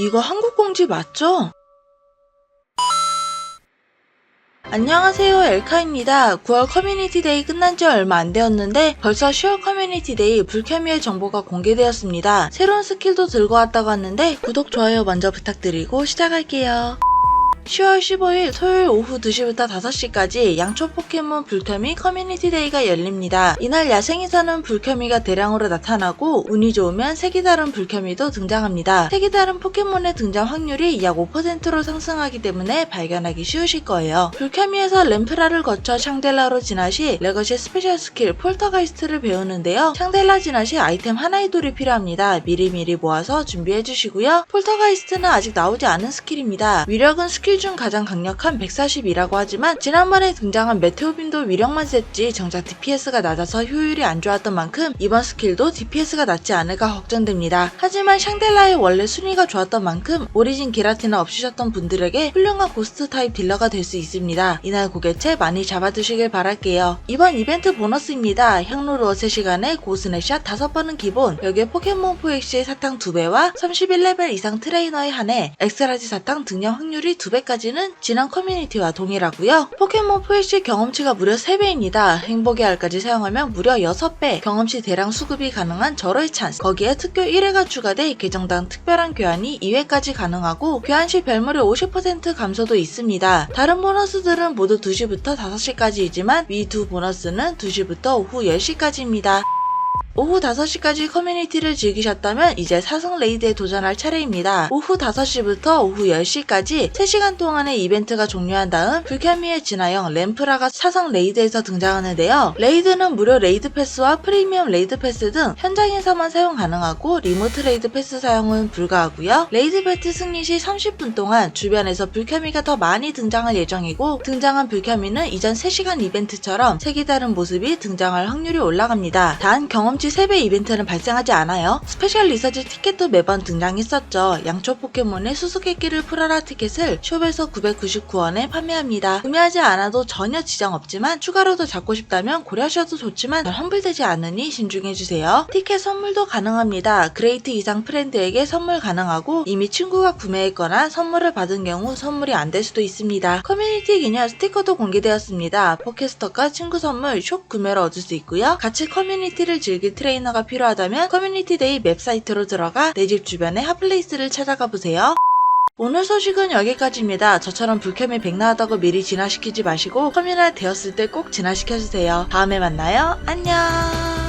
이거 한국 공지 맞죠? 안녕하세요 엘카입니다. 9월 커뮤니티 데이 끝난 지 얼마 안 되었는데 벌써 10월 커뮤니티 데이 불케미의 정보가 공개되었습니다. 새로운 스킬도 들고 왔다고 하는데 구독, 좋아요 먼저 부탁드리고 시작할게요. 10월 15일 토요일 오후 2시부터 5시까지 양초 포켓몬 불케미 커뮤니티 데이가 열립니다. 이날 야생에서는 불케미가 대량으로 나타나고 운이 좋으면 색이 다른 불케미도 등장합니다. 색이 다른 포켓몬의 등장 확률이 약 5%로 상승하기 때문에 발견하기 쉬우실 거예요. 불케미에서 램프라를 거쳐 샹델라로 진화시 레거시 스페셜 스킬 폴터가이스트를 배우는데요. 샹델라 진화시 아이템 하나의 돌이 필요합니다. 미리미리 모아서 준비해 주시고요. 폴터가이스트는 아직 나오지 않은 스킬입니다. 위력은 스킬 중 가장 강력한 140이라고 하지만 지난번에 등장한 메테오빈도 위력만 셌지 정작 DPS가 낮아서 효율이 안 좋았던 만큼 이번 스킬도 DPS가 낮지 않을까 걱정됩니다. 하지만 샹델라의 원래 순위가 좋았던 만큼 오리진 기라티나 없으셨던 분들에게 훌륭한 고스트 타입 딜러가 될 수 있습니다. 이날 고개채 많이 잡아두시길 바랄게요. 이번 이벤트 보너스입니다. 향로루어 3시간에 고스네샷 5번은 기본, 여기에 포켓몬 포엑시의 사탕 2배와 31레벨 이상 트레이너에 한해 엑스라지 사탕 등장 확률이 2배 까지는 지난 커뮤니티와 동일하고요. 포켓몬 포엑시 경험치가 무려 3배입니다. 행복의 알까지 사용하면 무려 6배, 경험치 대량 수급이 가능한 절호의 찬스, 거기에 특교 1회가 추가돼 계정당 특별한 교환이 2회까지 가능하고 교환 시 별물이 50% 감소도 있습니다. 다른 보너스들은 모두 2시부터 5시까지이지만 위 두 보너스는 2시부터 오후 10시까지입니다. 오후 5시까지 커뮤니티를 즐기셨다면 이제 사성 레이드에 도전할 차례입니다. 오후 5시부터 오후 10시까지 3시간 동안의 이벤트가 종료한 다음 불캐미의 진화형 램프라가 사성 레이드에서 등장하는데요. 레이드는 무료 레이드 패스와 프리미엄 레이드 패스 등 현장 에서만 사용 가능하고 리모트 레이드 패스 사용은 불가하고요. 레이드 배트 승리 시 30분 동안 주변에서 불캐미가 더 많이 등장할 예정이고 등장한 불캐미는 이전 3시간 이벤트처럼 색이 다른 모습이 등장할 확률이 올라갑니다. 단 경험 치 3배 이벤트는 발생하지 않아요. 스페셜 리서치 티켓도 매번 등장했었죠. 양초 포켓몬의 수수께끼를 풀어라 티켓을 숍에서 999원에 판매합니다. 구매하지 않아도 전혀 지장 없지만 추가로도 잡고 싶다면 고려하셔도 좋지만 잘 환불되지 않으니 신중해주세요. 티켓 선물도 가능합니다. 그레이트 이상 프렌드에게 선물 가능하고 이미 친구가 구매했거나 선물을 받은 경우 선물이 안 될 수도 있습니다. 커뮤니티 기념 스티커도 공개되었습니다. 포켓스터과 친구 선물 숍 구매로 얻을 수 있고요. 같이 커뮤니티를 즐길 트레이너가 필요하다면 커뮤니티 데이 웹사이트로 들어가 내 집 주변의 핫플레이스를 찾아가 보세요. 오늘 소식은 여기까지입니다. 저처럼 불캠이 백나하다고 미리 진화시키지 마시고 커뮤니티 되었을 때 꼭 진화시켜주세요. 다음에 만나요. 안녕.